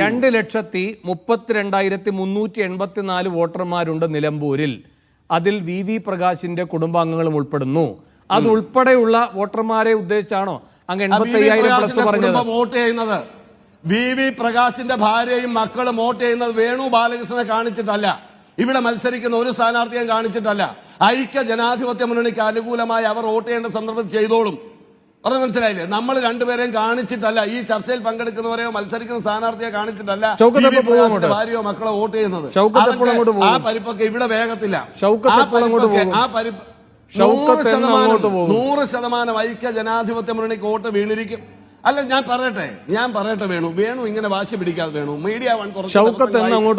രണ്ട് ലക്ഷത്തി മുപ്പത്തിരണ്ടായിരത്തി മുന്നൂറ്റി എൺപത്തിനാല് വോട്ടർമാരുണ്ട് നിലമ്പൂരിൽ. അതിൽ വി വി പ്രകാശിന്റെ കുടുംബാംഗങ്ങളും ഉൾപ്പെടുന്നു. അത് ഉൾപ്പെടെയുള്ള വോട്ടർമാരെ ഉദ്ദേശിച്ചാണോ അങ്ങ് എൺപത്തി. അയ്യായിരം പ്ലസ് പറഞ്ഞത്? വോട്ട് ചെയ്യുന്നത്. വി വി പ്രകാശിന്റെ ഭാര്യയും മക്കളും വോട്ട് ചെയ്യുന്നത് വേണു ബാലകൃഷ്ണനെ കാണിച്ചിട്ടല്ല. ഇവിടെ മത്സരിക്കുന്ന ഒരു സ്ഥാനാർത്ഥിയും കാണിച്ചിട്ടല്ല. ഐക്യ ജനാധിപത്യ മുന്നണിക്ക് അനുകൂലമായി അവർ വോട്ട് ചെയ്യേണ്ട സന്ദർഭം ചെയ്തോളും. പറഞ്ഞ മനസ്സിലായില്ലേ നമ്മൾ രണ്ടുപേരെയും കാണിച്ചിട്ടല്ല ഈ ചർച്ചയിൽ പങ്കെടുക്കുന്നവരെയോ മത്സരിക്കുന്ന സ്ഥാനാർത്ഥിയെ കാണിച്ചിട്ടല്ല? ഭാര്യയോ മക്കളോ വോട്ട് ചെയ്യുന്നത്? ആ പരിപ്പൊക്കെ ഇവിടെ വേഗത്തില്ല ആ പരിപ്പ് നൂറ് ശതമാനം-? നൂറ് ഐക്യ ജനാധിപത്യ മുന്നണിക്ക് വോട്ട് വീണിരിക്കും അല്ല ഞാൻ പറയട്ടെ ഞാൻ പറയട്ടെ വേണു വേണു ഇങ്ങനെ വാശി പിടിക്കാതെ വേണു മീഡിയ വൺ?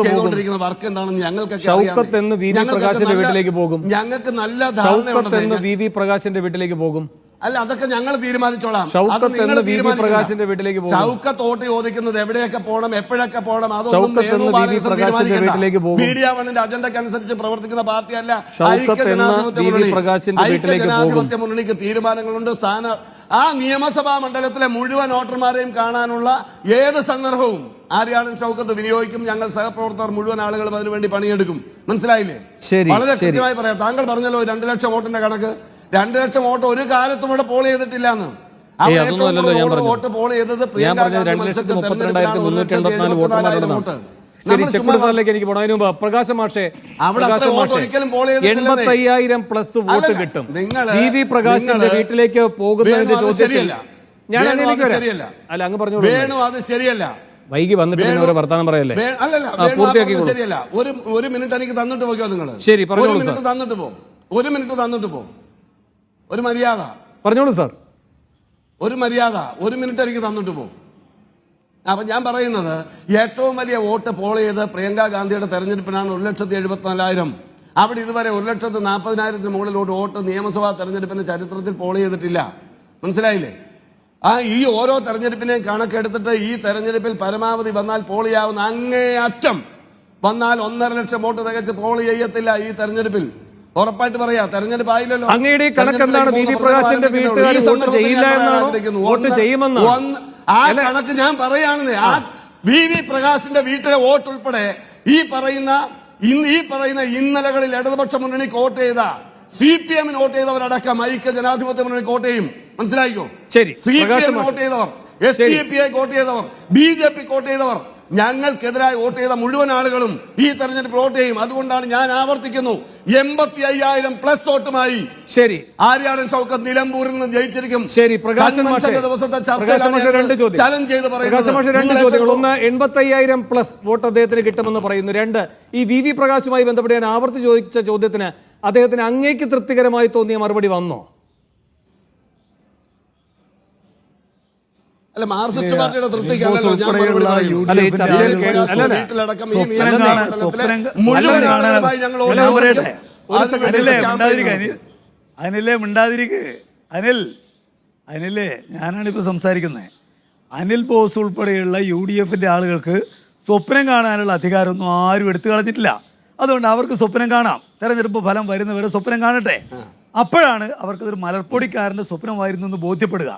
ചെയ്തുകൊണ്ടിരിക്കുന്ന വർക്ക് എന്താണെന്ന് ഞങ്ങൾക്ക്? ഞങ്ങൾക്ക് നല്ല ധാരണ പ്രകാശിന്റെ വീട്ടിലേക്ക് പോകും അല്ല അതൊക്കെ ഞങ്ങൾ തീരുമാനിച്ചോളാം. പ്രകാശിന്റെ വീട്ടിലേക്ക് പോകും? ഷൗക്കത്ത് ഓട്ട് ചോദിക്കുന്നത് എവിടെയൊക്കെ പോകണം എപ്പോഴൊക്കെ പോകണം അതൊന്നും. വീട്ടിലേക്ക് പോകും? മീഡിയ വണ്ണിന്റെ അജണ്ടയ്ക്ക് അനുസരിച്ച് പ്രവർത്തിക്കുന്ന പാർട്ടിയല്ല ജനാധിപത്യ? മുന്നണിക്ക് തീരുമാനങ്ങളുണ്ട് സ്ഥാന ആ നിയമസഭാ മണ്ഡലത്തിലെ മുഴുവൻ വോട്ടർമാരെയും കാണാനുള്ള ഏത് സന്ദർഭവും ആര്യാടൻ ഷൗക്കത്ത് വിനിയോഗിക്കും ഞങ്ങൾ സഹപ്രവർത്തകർ മുഴുവൻ ആളുകളും അതിനുവേണ്ടി പണിയെടുക്കും മനസ്സിലായില്ലേ വളരെ കൃത്യമായി പറയാം താങ്കൾ പറഞ്ഞല്ലോ രണ്ട് ലക്ഷം വോട്ടിന്റെ കണക്ക് രണ്ട് ലക്ഷം വോട്ട് ഒരു കാലത്തും ഇവിടെ പോൾ ചെയ്തിട്ടില്ല എന്ന്. വോട്ട് പോൾ ചെയ്തത് പ്രിയങ്ക. ശരി എനിക്ക് പോണതിന് മുമ്പ്. പ്രകാശ് മാഷെ അവിടെ പ്രകാശ് അത്ര മാഷെ ഒരിക്കലും പോൾ ചെയ്തിട്ടില്ലെന്നേ. എൺപത്തി അയ്യായിരം പ്ലസ് വോട്ട് കിട്ടും. നിങ്ങൾ വി വി പ്രകാശിന്റെ നിങ്ങൾ വീട്ടിലേക്ക് പോകുന്നതിന്റെ ചോദ്യത്തിൽ ഞാൻ വരാം. അല്ല അങ്ങ് പറഞ്ഞോളൂ അത് ശരിയല്ല. വൈകി വന്നിട്ട് പിന്നെ ഓരോ വർത്താനം പറയല്ലേ? പൂർത്തിയാക്കി ശരിയല്ല. ഒരു ഒരു മിനിറ്റ് എനിക്ക് തന്നിട്ട് പോയിക്കോ നിങ്ങൾ ശരി, പറഞ്ഞോളൂ, തന്നിട്ട് പോ. ഒരു മിനിറ്റ് തന്നിട്ട് പോ. ഒരു മര്യാദ. പറഞ്ഞോളൂ സാർ. ഒരു മര്യാദ. ഒരു മിനിറ്റ് എനിക്ക് തന്നിട്ട് പോകും അപ്പൊ ഞാൻ പറയുന്നത് ഏറ്റവും വലിയ വോട്ട് പോൾ ചെയ്ത് പ്രിയങ്ക ഗാന്ധിയുടെ തെരഞ്ഞെടുപ്പിനാണ് ഒരു ലക്ഷത്തി എഴുപത്തിനാലായിരം. അവിടെ ഇതുവരെ ഒരു ലക്ഷത്തി നാൽപ്പതിനായിരത്തിന് മുകളിലോട്ട് വോട്ട് നിയമസഭാ തെരഞ്ഞെടുപ്പിന്റെ ചരിത്രത്തിൽ പോൾ ചെയ്തിട്ടില്ല. മനസ്സിലായില്ലേ? ആ ഈ ഓരോ തെരഞ്ഞെടുപ്പിനെയും കണക്കെടുത്തിട്ട് ഈ തെരഞ്ഞെടുപ്പിൽ പരമാവധി വന്നാൽ പോൾ ചെയ്യാവുന്ന അങ്ങേ അറ്റം വന്നാൽ ഒന്നര ലക്ഷം വോട്ട് തികച്ച് പോൾ ചെയ്യത്തില്ല ഈ തെരഞ്ഞെടുപ്പിൽ. ഉറപ്പായിട്ട് പറയാ. തെരഞ്ഞെടുപ്പ് ആയില്ലല്ലോ. അങ്ങയുടെ ഈ കണക്ക് എന്താണ്? വി. പ്രകാശിന്റെ വീട്ടുകാർ വോട്ട് ചെയ്യില്ല എന്നാണ്? വോട്ട് ചെയ്യുമെന്ന്? ആ കണക്ക് ഞാൻ പറയുകയാണെന്ന് ആ വി വി പ്രകാശിന്റെ വീട്ടിലെ വോട്ട് ഉൾപ്പെടെ ഈ പറയുന്ന ഇന്ന് ഈ പറയുന്ന ഇന്നലകളിൽ ഇടതുപക്ഷ മുന്നണിക്ക് വോട്ട് ചെയ്ത സി പി എമ്മിന് വോട്ട് ചെയ്തവരടക്കം ഐക്യ ജനാധിപത്യ മുന്നണിക്ക് വോട്ട് ചെയ്യും. മനസ്സിലായിക്കോ? ശരി. സി പി എമ്മിന് വോട്ട് ചെയ്തവർ. S D P I vote vote ചെയ്തവർ. ബി ജെ പി വോട്ട് ചെയ്തവർ. ഞങ്ങൾക്കെതിരായി വോട്ട് ചെയ്ത മുഴുവൻ ആളുകളും ഈ തെരഞ്ഞെടുപ്പ് വോട്ട് ചെയ്യും. അതുകൊണ്ടാണ് ഞാൻ ആവർത്തിക്കുന്നു. എൺപത്തി അയ്യായിരം പ്ലസ് വോട്ടുമായി ശരി. ആര്യാടൻ ഷൗക്കത്ത് നിലമ്പൂരിൽ നിന്ന് ജയിച്ചിരിക്കും. ശരി പ്രകാശൻ ദിവസത്തെ ചലഞ്ച് ചെയ്ത് ഒന്ന് എൺപത്തി അയ്യായിരം പ്ലസ് വോട്ട് അദ്ദേഹത്തിന് കിട്ടുമെന്ന് പറയുന്നു. രണ്ട് ഈ വി വി പ്രകാശുമായി ബന്ധപ്പെട്ട് ഞാൻ ആവർത്തി ചോദിച്ച ചോദ്യത്തിന് അദ്ദേഹത്തിന് അങ്ങേക്ക് തൃപ്തികരമായി തോന്നിയ മറുപടി വന്നോ? അല്ല പാർട്ടിയുടെ അനിലേ മിണ്ടാതിരിക്ക അനിൽ. അനിലേ മിണ്ടാതിരിക്ക്. അനിൽ അനിലേ ഞാനാണ് ഇപ്പോൾ സംസാരിക്കുന്നത് അനിൽ ബോസ് ഉൾപ്പെടെയുള്ള യു ഡി എഫിന്റെ ആളുകൾക്ക് സ്വപ്നം കാണാനുള്ള അധികാരമൊന്നും ആരും എടുത്തു കളഞ്ഞിട്ടില്ല. അതുകൊണ്ട് അവർക്ക് സ്വപ്നം കാണാം. തെരഞ്ഞെടുപ്പ് ഫലം വരുന്നവരെ സ്വപ്നം കാണട്ടെ. അപ്പോഴാണ് അവർക്കതൊരു മലർപ്പൊടിക്കാരന്റെ സ്വപ്നമായിരുന്നു എന്ന് ബോധ്യപ്പെടുക.